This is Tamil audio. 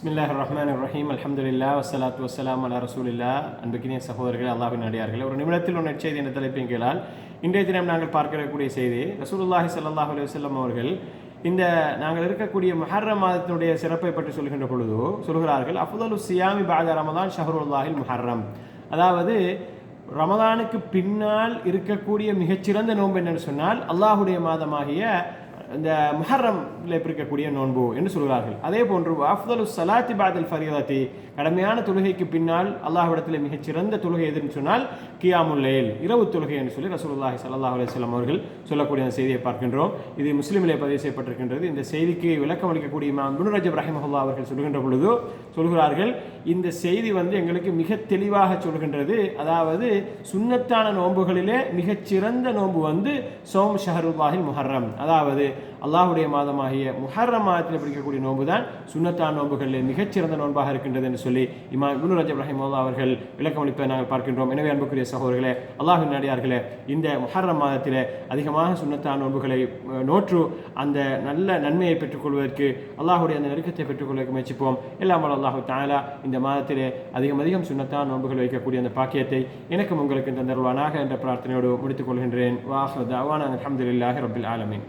பிஸ்மில்லாஹ் ரஹ்மான் ரஹீம் அலமதுல்லா வசலாத்து வசலாம் அலா ரசூலில்லா அன்புக்கினிய சகோதரர்கள் அல்லாஹின் அடியார்கள் ஒரு நிமிடத்தில் ஒரு நெற்செய்தி என்ற தலைப்பின் கீழால் இன்றைய தினம் நாங்கள் பார்க்கக்கூடிய செய்தி ரசூலுல்லாஹி சல்லாஹ் அலி வல்லம் அவர்கள் இந்த நாங்கள் இருக்கக்கூடிய மஹர்ர மாதத்தினுடைய சிறப்பை பற்றி சொல்கின்ற பொழுது சொல்கிறார்கள் அஃதலு சியாமி பாத ரமதான் ஷஹருல்லாஹில் முஹர்ரம். அதாவது ரமதானுக்கு பின்னால் இருக்கக்கூடிய மிகச்சிறந்த நோன்பு என்னன்னு சொன்னால் அல்லாஹுடைய மாதமாகிய இந்த முஹர்ரம்ல இருக்கக்கூடிய நோன்பு என்று சொல்கிறார்கள். அதே போன்று அஃதலு சலாத்தி பாதல் ஃபரியதாத்தி கடமையான தொழுகைக்கு பின்னால் அல்லாஹ்விடத்தில் மிகச்சிறந்த தொழுகை எதுன்னு சொன்னால் கியாமுல்லேல் இரவு தொழுகை என்று சொல்லி ரசூலுல்லாஹி சல்லாஹ் அலுவலம் அவர்கள் சொல்லக்கூடிய அந்த செய்தியை பார்க்கின்றோம். இது முஸ்லீமிலே பதிவு செய்யப்பட்டிருக்கின்றது. இந்த செய்திக்கு விளக்கம் அளிக்கக்கூடிய இமாம் இப்னு ரஜப் ரஹிமஹுல்லா அவர்கள் சொல்கின்ற பொழுது சொல்கிறார்கள் இந்த செய்தி வந்து எங்களுக்கு மிக தெளிவாக சொல்கின்றது. அதாவது சுன்னத்தான நோன்புகளிலே மிகச்சிறந்த நோன்பு வந்து சோம் ஷஹருல்லாஹில் முஹர்ரம். அதாவது அல்லாஹுடைய மாதமாகிய முஹர்ரம் மாதத்தில் பிடிக்கக்கூடிய நோன்பு தான் சுண்ணத்தான் நோன்புகளில் மிகச்சிறந்த நோன்பாக இருக்கின்றது என்று சொல்லி இமா குரு ரஜப் ரஹிமல்லா அவர்கள் விளக்கமளிப்பதை நாங்கள் பார்க்கின்றோம். எனவே அன்புக்குரிய சகோதரர்களே அல்லாஹு நடிகார்களே இந்த முஹர்ரம் மாதத்திலே அதிகமாக சுன்னத்தான நோன்புகளை நோற்று அந்த நல்ல நன்மையை பெற்றுக்கொள்வதற்கு அல்லாஹுடைய அந்த நெருக்கத்தை பெற்றுக்கொள்வதற்கு முயற்சிப்போம். எல்லாம் வல்ல அல்லாஹு தாலா இந்த மாதத்திலே அதிகம் அதிகம் சுண்ணத்தான் நோன்புகள் வைக்கக்கூடிய அந்த பாக்கியத்தை எனக்கும் உங்களுக்கு தந்தருவானாக என்ற பிரார்த்தனையோடு முடித்துக் கொள்கின்றேன். வாஹ் தாவான் அலமதுல்லாஹி ரபில் ஆலமின்.